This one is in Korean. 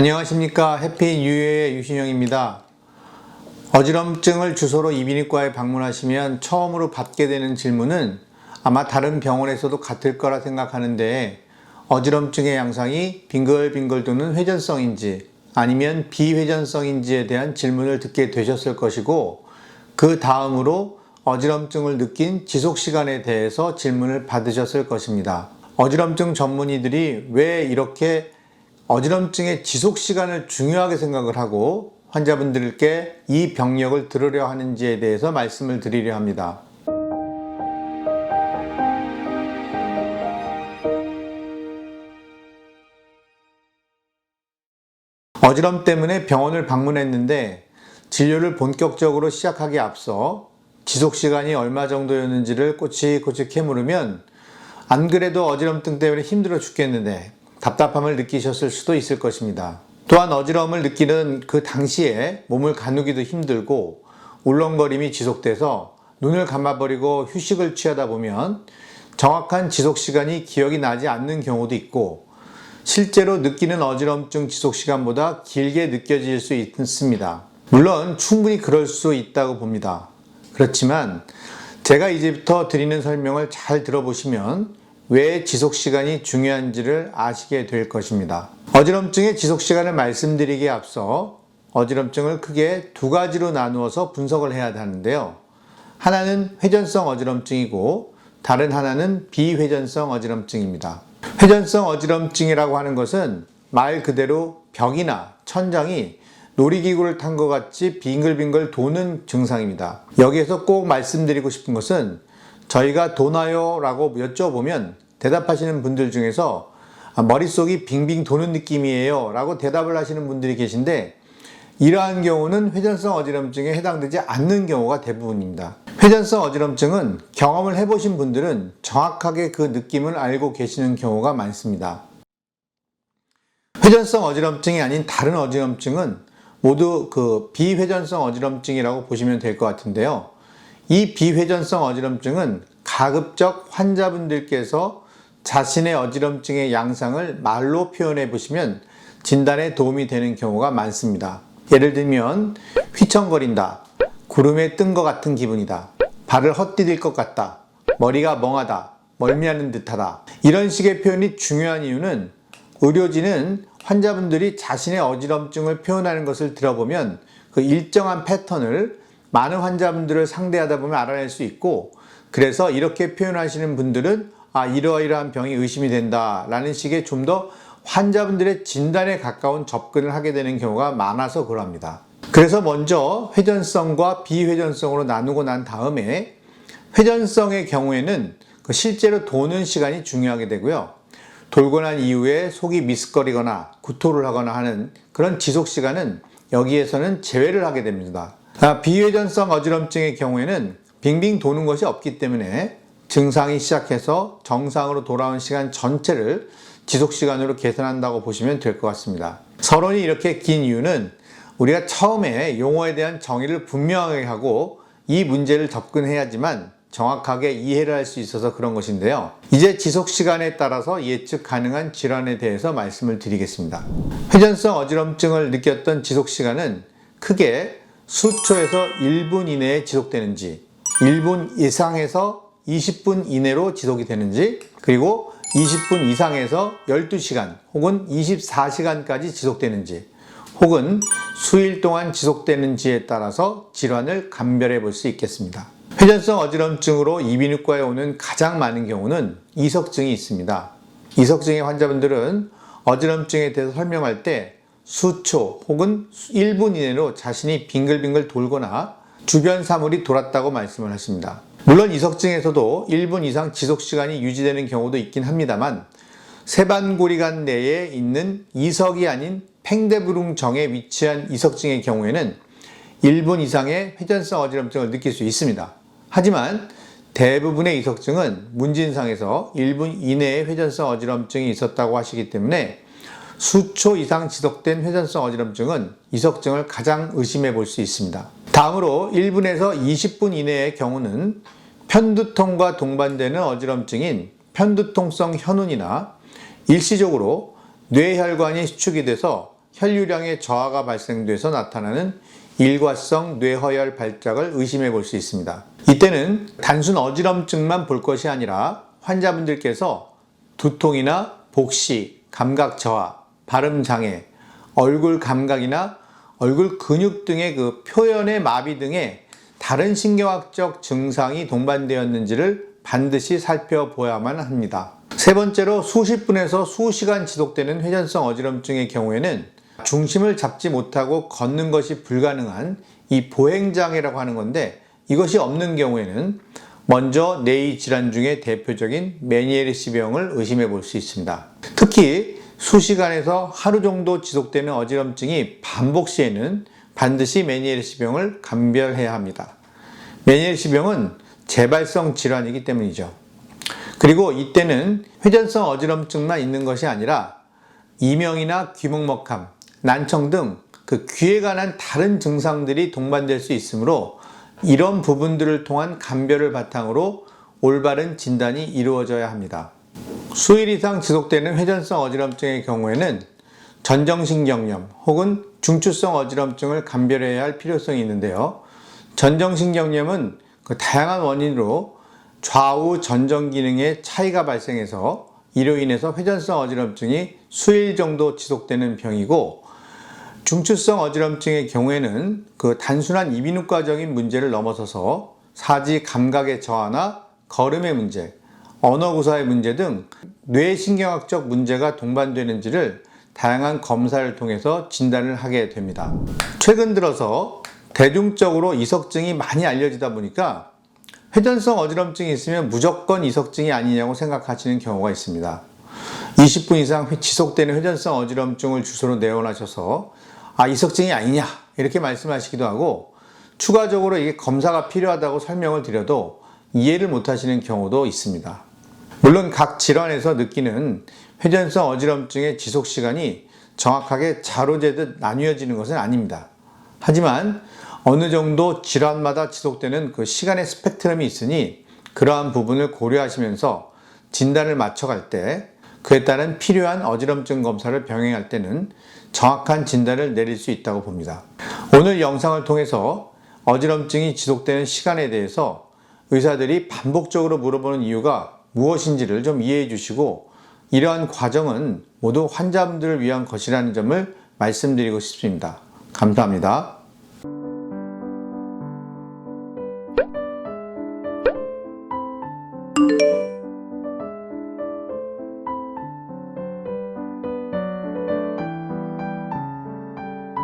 안녕하십니까 해피 뉴이어의 유신영입니다. 어지럼증을 주소로 이비인후과에 방문하시면 처음으로 받게 되는 질문은 아마 다른 병원에서도 같을 거라 생각하는데 어지럼증의 양상이 빙글빙글 도는 회전성인지 아니면 비회전성인지에 대한 질문을 듣게 되셨을 것이고 그 다음으로 어지럼증을 느낀 지속 시간에 대해서 질문을 받으셨을 것입니다. 어지럼증 전문의들이 왜 이렇게 어지럼증의 지속 시간을 중요하게 생각을 하고 환자분들께 이 병력을 들으려 하는지에 대해서 말씀을 드리려 합니다. 어지럼 때문에 병원을 방문했는데 진료를 본격적으로 시작하기 앞서 지속 시간이 얼마 정도였는지를 꼬치꼬치 캐물으면 안 그래도 어지럼증 때문에 힘들어 죽겠는데 답답함을 느끼셨을 수도 있을 것입니다. 또한 어지러움을 느끼는 그 당시에 몸을 가누기도 힘들고 울렁거림이 지속돼서 눈을 감아버리고 휴식을 취하다 보면 정확한 지속 시간이 기억이 나지 않는 경우도 있고 실제로 느끼는 어지럼증 지속 시간보다 길게 느껴질 수 있습니다. 물론 충분히 그럴 수 있다고 봅니다. 그렇지만 제가 이제부터 드리는 설명을 잘 들어보시면 왜 지속 시간이 중요한지를 아시게 될 것입니다. 어지럼증의 지속 시간을 말씀드리기에 앞서 어지럼증을 크게 두 가지로 나누어서 분석을 해야 하는데요. 하나는 회전성 어지럼증이고 다른 하나는 비회전성 어지럼증입니다. 회전성 어지럼증이라고 하는 것은 말 그대로 벽이나 천장이 놀이기구를 탄 것 같이 빙글빙글 도는 증상입니다. 여기에서 꼭 말씀드리고 싶은 것은 저희가 도나요? 라고 여쭤보면 대답하시는 분들 중에서 아, 머릿속이 빙빙 도는 느낌이에요 라고 대답을 하시는 분들이 계신데 이러한 경우는 회전성 어지럼증에 해당되지 않는 경우가 대부분입니다. 회전성 어지럼증은 경험을 해보신 분들은 정확하게 그 느낌을 알고 계시는 경우가 많습니다. 회전성 어지럼증이 아닌 다른 어지럼증은 모두 그 비회전성 어지럼증이라고 보시면 될 것 같은데요. 이 비회전성 어지럼증은 가급적 환자분들께서 자신의 어지럼증의 양상을 말로 표현해 보시면 진단에 도움이 되는 경우가 많습니다. 예를 들면 휘청거린다, 구름에 뜬 것 같은 기분이다, 발을 헛디딜 것 같다, 머리가 멍하다, 멀미하는 듯하다. 이런 식의 표현이 중요한 이유는 의료진은 환자분들이 자신의 어지럼증을 표현하는 것을 들어보면 그 일정한 패턴을 많은 환자분들을 상대하다 보면 알아낼 수 있고 그래서 이렇게 표현하시는 분들은 아 이러이러한 병이 의심이 된다 라는 식의 좀 더 환자분들의 진단에 가까운 접근을 하게 되는 경우가 많아서 그럽니다. 그래서 먼저 회전성과 비회전성으로 나누고 난 다음에 회전성의 경우에는 그 실제로 도는 시간이 중요하게 되고요. 돌고 난 이후에 속이 미스거리거나 구토를 하거나 하는 그런 지속 시간은 여기에서는 제외를 하게 됩니다. 아, 비회전성 어지럼증의 경우에는 빙빙 도는 것이 없기 때문에 증상이 시작해서 정상으로 돌아온 시간 전체를 지속 시간으로 계산한다고 보시면 될 것 같습니다. 서론이 이렇게 긴 이유는 우리가 처음에 용어에 대한 정의를 분명하게 하고 이 문제를 접근해야지만 정확하게 이해를 할 수 있어서 그런 것인데요. 이제 지속 시간에 따라서 예측 가능한 질환에 대해서 말씀을 드리겠습니다. 회전성 어지럼증을 느꼈던 지속 시간은 크게 수초에서 1분 이내에 지속되는지, 1분 이상에서 20분 이내로 지속이 되는지, 그리고 20분 이상에서 12시간 혹은 24시간까지 지속되는지, 혹은 수일 동안 지속되는지에 따라서 질환을 감별해 볼 수 있겠습니다. 회전성 어지럼증으로 이비인후과에 오는 가장 많은 경우는 이석증이 있습니다. 이석증의 환자분들은 어지럼증에 대해서 설명할 때 수초 혹은 1분 이내로 자신이 빙글빙글 돌거나 주변 사물이 돌았다고 말씀을 하십니다. 물론 이석증에서도 1분 이상 지속 시간이 유지되는 경우도 있긴 합니다만 세반고리관 내에 있는 이석이 아닌 팽대부릉정에 위치한 이석증의 경우에는 1분 이상의 회전성 어지럼증을 느낄 수 있습니다. 하지만 대부분의 이석증은 문진상에서 1분 이내에 회전성 어지럼증이 있었다고 하시기 때문에 수초 이상 지속된 회전성 어지럼증은 이석증을 가장 의심해 볼 수 있습니다. 다음으로 1분에서 20분 이내의 경우는 편두통과 동반되는 어지럼증인 편두통성 현운이나 일시적으로 뇌혈관이 수축이 돼서 혈류량의 저하가 발생돼서 나타나는 일과성 뇌허혈 발작을 의심해 볼 수 있습니다. 이때는 단순 어지럼증만 볼 것이 아니라 환자분들께서 두통이나 복시, 감각 저하, 발음 장애, 얼굴 감각이나 얼굴 근육 등의 그 표현의 마비 등의 다른 신경학적 증상이 동반되었는지를 반드시 살펴보아야만 합니다. 세 번째로 수십 분에서 수시간 지속되는 회전성 어지럼증의 경우에는 중심을 잡지 못하고 걷는 것이 불가능한 이 보행장애라고 하는 건데 이것이 없는 경우에는 먼저 뇌의 질환 중에 대표적인 메니에르시 병을 의심해 볼 수 있습니다. 특히 수시간에서 하루 정도 지속되는 어지럼증이 반복 시에는 반드시 메니에르시 병을 감별해야 합니다. 메니에르시 병은 재발성 질환이기 때문이죠. 그리고 이때는 회전성 어지럼증만 있는 것이 아니라 이명이나 귀먹먹함, 난청 등 그 귀에 관한 다른 증상들이 동반될 수 있으므로 이런 부분들을 통한 감별을 바탕으로 올바른 진단이 이루어져야 합니다. 수일 이상 지속되는 회전성 어지럼증의 경우에는 전정신경염 혹은 중추성 어지럼증을 감별해야 할 필요성이 있는데요. 전정신경염은 그 다양한 원인으로 좌우 전정 기능에 차이가 발생해서 이로 인해서 회전성 어지럼증이 수일 정도 지속되는 병이고 중추성 어지럼증의 경우에는 그 단순한 이비인후과적인 문제를 넘어서서 사지 감각의 저하나 걸음의 문제, 언어 구사의 문제 등 뇌신경학적 문제가 동반되는지를 다양한 검사를 통해서 진단을 하게 됩니다. 최근 들어서 대중적으로 이석증이 많이 알려지다 보니까 회전성 어지럼증이 있으면 무조건 이석증이 아니냐고 생각하시는 경우가 있습니다. 20분 이상 지속되는 회전성 어지럼증을 주소로 내원하셔서 아 이석증이 아니냐 이렇게 말씀하시기도 하고 추가적으로 이게 검사가 필요하다고 설명을 드려도 이해를 못하시는 경우도 있습니다. 물론 각 질환에서 느끼는 회전성 어지럼증의 지속 시간이 정확하게 자로 재듯 나뉘어지는 것은 아닙니다. 하지만 어느 정도 질환마다 지속되는 그 시간의 스펙트럼이 있으니 그러한 부분을 고려하시면서 진단을 맞춰갈 때 그에 따른 필요한 어지럼증 검사를 병행할 때는 정확한 진단을 내릴 수 있다고 봅니다. 오늘 영상을 통해서 어지럼증이 지속되는 시간에 대해서 의사들이 반복적으로 물어보는 이유가 무엇인지를 좀 이해해 주시고 이러한 과정은 모두 환자분들을 위한 것이라는 점을 말씀드리고 싶습니다. 감사합니다.